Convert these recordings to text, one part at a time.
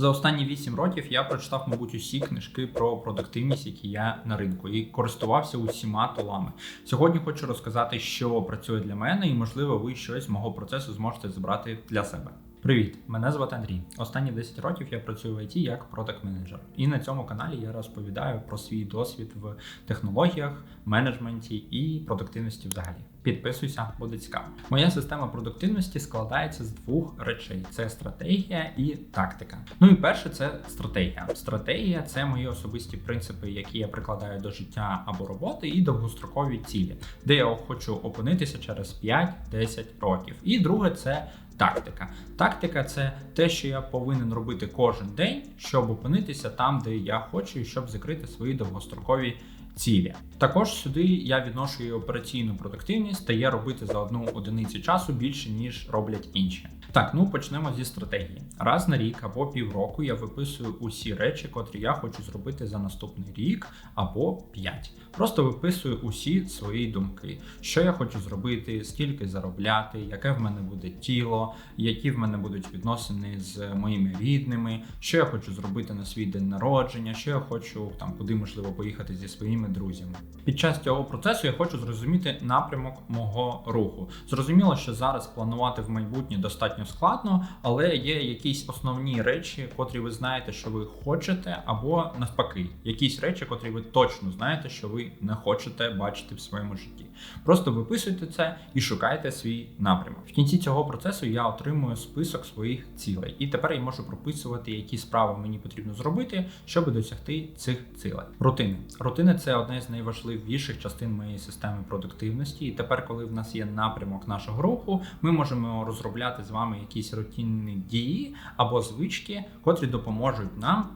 За останні 8 років я прочитав, мабуть, усі книжки про продуктивність, які є на ринку, і користувався усіма тулами. Сьогодні хочу розказати, що працює для мене, і можливо, ви щось з мого процесу зможете забрати для себе. Привіт, мене звати Андрій. Останні 10 років я працюю в ІТ як продакт менеджер І на цьому каналі я розповідаю про свій досвід в технологіях, менеджменті і продуктивності взагалі. Підписуйся, буде цікаво. Моя система продуктивності складається з двох речей: це стратегія і тактика. Ну і перше, це стратегія. Стратегія це мої особисті принципи, які я прикладаю до життя або роботи, і довгострокові цілі, де я хочу опинитися через 5-10 років. І друге, це тактика. Тактика це те, що я повинен робити кожен день, щоб опинитися там, де я хочу, і щоб закрити свої довгострокові цілі. Також сюди я відношу і операційну продуктивність та є робити за одну одиницю часу більше ніж роблять інші. Так, ну почнемо зі стратегії. Раз на рік або півроку я виписую усі речі, котрі я хочу зробити за наступний рік або п'ять. Просто виписую усі свої думки, що я хочу зробити, скільки заробляти, яке в мене буде тіло, які в мене будуть відносини з моїми рідними, що я хочу зробити на свій день народження, що я хочу там куди можливо поїхати зі своїми друзями. Під час цього процесу я хочу зрозуміти напрямок мого руху. Зрозуміло, що зараз планувати в майбутнє достатньо складно, але є якісь основні речі, котрі ви знаєте, що ви хочете, або навпаки, якісь речі, котрі ви точно знаєте, що ви не хочете бачити в своєму житті. Просто виписуйте це і шукайте свій напрямок. В кінці цього процесу я отримую список своїх цілей, і тепер я можу прописувати, які справи мені потрібно зробити, щоб досягти цих цілей. Рутини. Рутини це одне з найважливіших частин моєї системи продуктивності. І тепер, коли в нас є напрямок нашого руху, ми можемо розробляти з вами якісь рутинні дії або звички, котрі допоможуть нам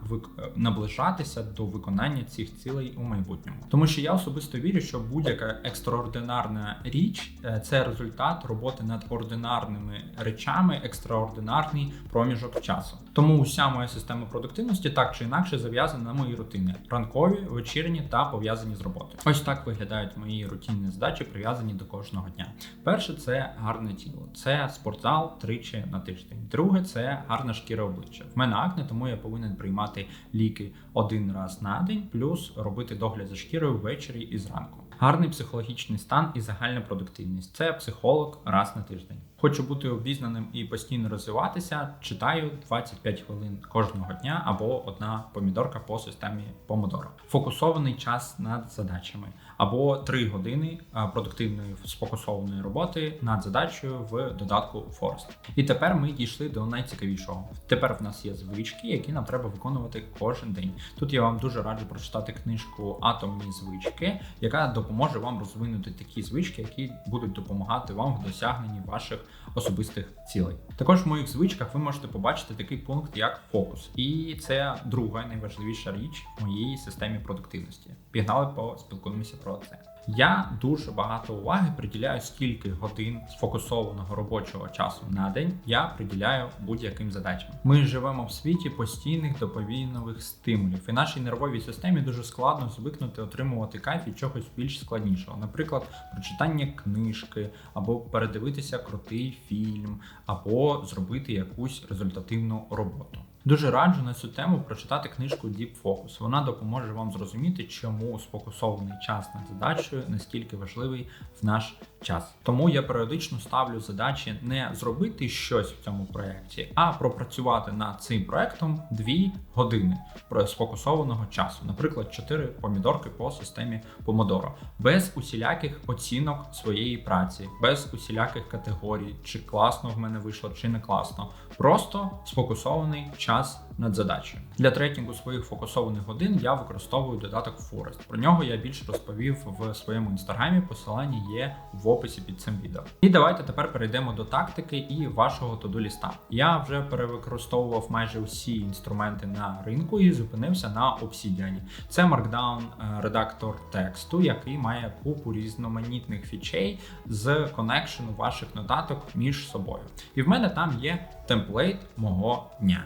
наближатися до виконання цих цілей у майбутньому. Тому що я особисто вірю, що будь-яка екстраординарна річ е, це результат роботи над ординарними речами, екстраординарний проміжок часу. Тому уся моя система продуктивності так чи інакше зав'язана на мої рутини: ранкові, вечірні та пов'язані з роботою. Ось так виглядають мої рутинні задачі, прив'язані до кожного дня. Перше це гарне тіло, це спортзал тричі на тиждень. Друге це гарна шкіра обличчя. В мене акне, тому я повинен приймати ліки один раз на день, плюс робити догляд за шкірою ввечері і зранку. Гарний психологічний стан і загальна продуктивність це психолог раз на тиждень. Хочу бути обізнаним і постійно розвиватися. Читаю 25 хвилин кожного дня або одна помідорка по системі помодоро. Фокусований час над задачами, або 3 години продуктивної сфокусованої роботи над задачею в додатку Forest. І тепер ми дійшли до найцікавішого. Тепер в нас є звички, які нам треба виконувати кожен день. Тут я вам дуже раджу прочитати книжку Атомні звички, яка допоможе вам розвинути такі звички, які будуть допомагати вам в досягненні ваших особистих цілей. Також в моїх звичках ви можете побачити такий пункт, як фокус, і це друга найважливіша річ в моїй системі продуктивності. Пігнали, поспілкуємося про це. Я дуже багато уваги приділяю, скільки годин сфокусованого робочого часу на день я приділяю будь-яким задачам. Ми живемо в світі постійних доповільнових стимулів, і нашій нервовій системі дуже складно звикнути отримувати кайф від чогось більш складнішого, наприклад, прочитання книжки, або передивитися крутий фільм, або зробити якусь результативну роботу. Дуже раджу на цю тему прочитати книжку Deep Focus. Вона допоможе вам зрозуміти, чому сфокусований час над задачею настільки важливий в наш час. Тому я періодично ставлю задачі не зробити щось в цьому проєкті, а пропрацювати над цим проєктом 2 години сфокусованого часу, наприклад, 4 помідорки по системі Pomodoro. без усіляких оцінок своєї праці, без усіляких категорій, чи класно в мене вийшло, чи не класно. Просто сфокусований час над задачею. Для трекінгу своїх фокусованих годин я використовую додаток Forest. Про нього я більше розповів в своєму інстаграмі. Посилання є в описі під цим відео. І давайте тепер перейдемо до тактики і вашого тоду ліста. Я вже перевикористовував майже усі інструменти на ринку і зупинився на Obsidian. Це Markdown е, редактор тексту, який має купу різноманітних фічей з коннекшену ваших нотаток між собою. І в мене там є темплейт мого дня.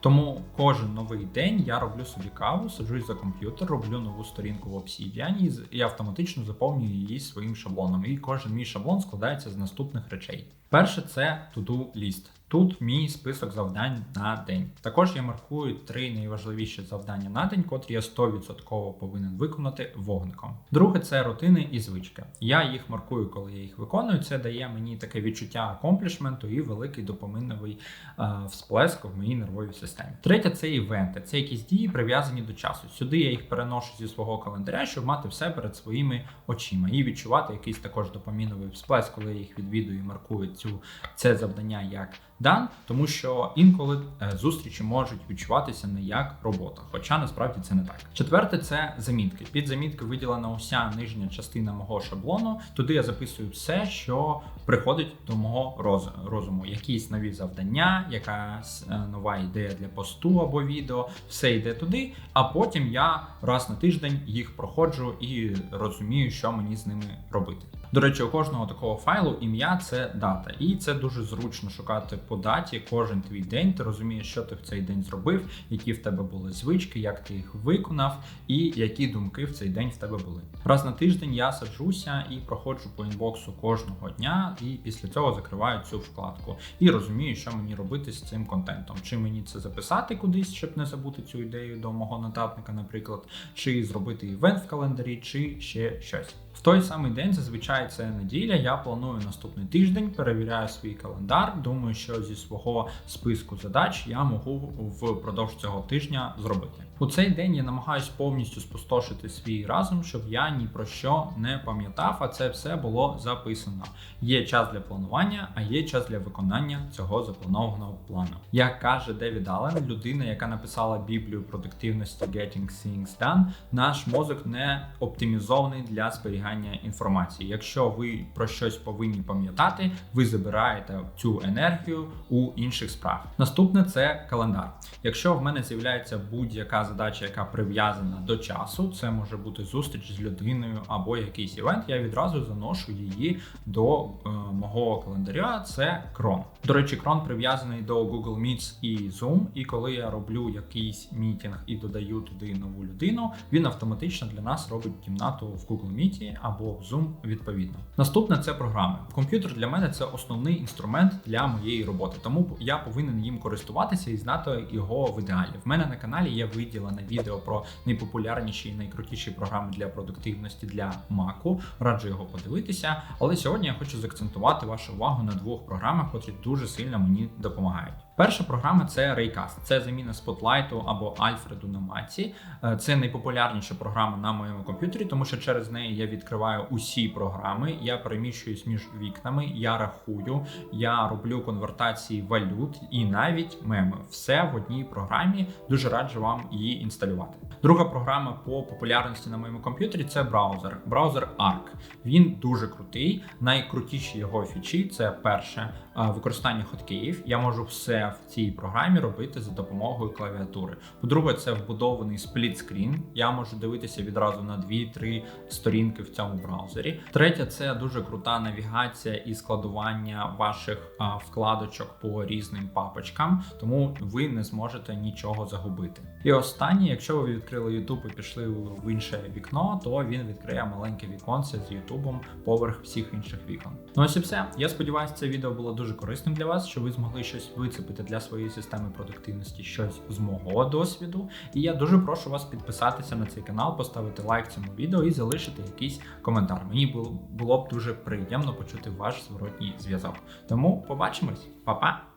Тому кожен новий день я роблю собі каву, саджусь за комп'ютер, роблю нову сторінку в Obsidian і автоматично заповнюю її своїм шаблоном. І кожен мій шаблон складається з наступних речей. Перше це to-do list. Тут мій список завдань на день. Також я маркую три найважливіші завдання на день, котрі я 100% повинен виконати вогником. Друге це рутини і звички. Я їх маркую, коли я їх виконую. Це дає мені таке відчуття акомплішменту і великий допоминовий е, всплеск в моїй нервовій системі. Третє це івенти. Це якісь дії прив'язані до часу. Сюди я їх переношу зі свого календаря, щоб мати все перед своїми очима і відчувати якийсь також допаміновий всплеск, коли я їх відвідую і маркую цю це завдання як дан, тому що інколи е, зустрічі можуть відчуватися не як робота, хоча насправді це не так. Четверте це замітки. Під замітки виділена уся нижня частина мого шаблону. Туди я записую все, що приходить до мого роз- розуму. Якісь нові завдання, якась е, нова ідея для посту або відео. Все йде туди. А потім я раз на тиждень їх проходжу і розумію, що мені з ними робити. До речі, у кожного такого файлу ім'я це дата, і це дуже зручно шукати по даті кожен твій день. Ти розумієш, що ти в цей день зробив, які в тебе були звички, як ти їх виконав, і які думки в цей день в тебе були. Раз на тиждень я саджуся і проходжу по інбоксу кожного дня, і після цього закриваю цю вкладку і розумію, що мені робити з цим контентом. Чи мені це записати кудись, щоб не забути цю ідею до мого нотатника, наприклад, чи зробити івент в календарі, чи ще щось. В той самий день, зазвичай це неділя. Я планую наступний тиждень, перевіряю свій календар. Думаю, що зі свого списку задач я можу впродовж цього тижня зробити. У цей день я намагаюсь повністю спустошити свій разум, щоб я ні про що не пам'ятав, а це все було записано. Є час для планування, а є час для виконання цього запланованого плану. Як каже Девід Аллен, людина, яка написала Біблію продуктивності Getting Things Done, наш мозок не оптимізований для зберігання інформації. Якщо ви про щось повинні пам'ятати, ви забираєте цю енергію у інших справ. Наступне це календар. Якщо в мене з'являється будь-яка задача, яка прив'язана до часу, це може бути зустріч з людиною або якийсь івент, я відразу заношу її до е, мого календаря. Це крон. До речі, крон прив'язаний до Google Meets і Zoom. І коли я роблю якийсь мітінг і додаю туди нову людину, він автоматично для нас робить кімнату в Google Meet або в Zoom відповідно. Наступне це програми. Комп'ютер для мене це основний інструмент для моєї роботи, тому я повинен їм користуватися і знати його в ідеалі. В мене на каналі є виділене відео про найпопулярніші і найкрутіші програми для продуктивності для Маку. Раджу його подивитися. Але сьогодні я хочу заакцентувати вашу увагу на двох програмах, котрі дуже сильно мені допомагають. Перша програма це Raycast. Це заміна Spotlight або Альфреду на Маці. Е, Це найпопулярніша програма на моєму комп'ютері, тому що через неї я відкриваю усі програми, я переміщуюсь між вікнами, я рахую, я роблю конвертації валют і навіть меми. Все в одній програмі. Дуже раджу вам її інсталювати. Друга програма по популярності на моєму комп'ютері це браузер. Браузер Arc. Він дуже крутий. Найкрутіші його фічі це перше е, використання хоткеїв. Я можу все в цій програмі робити за допомогою клавіатури. По-друге, це вбудований сплітскрін. Я можу дивитися відразу на 2-3 сторінки в цьому браузері. Третє, це дуже крута навігація і складування ваших а, вкладочок по різним папочкам, тому ви не зможете нічого загубити. І останнє, якщо ви відкрили YouTube і пішли в інше вікно, то він відкриє маленьке віконце з YouTube поверх всіх інших вікон. Ну ось і все. Я сподіваюся, це відео було дуже корисним для вас, що ви змогли щось вицепити для своєї системи продуктивності, щось з мого досвіду. І я дуже прошу вас підписатися на цей канал, поставити лайк цьому відео і залишити якийсь коментар. Мені було б дуже приємно почути ваш зворотній зв'язок. Тому побачимось, Па-па!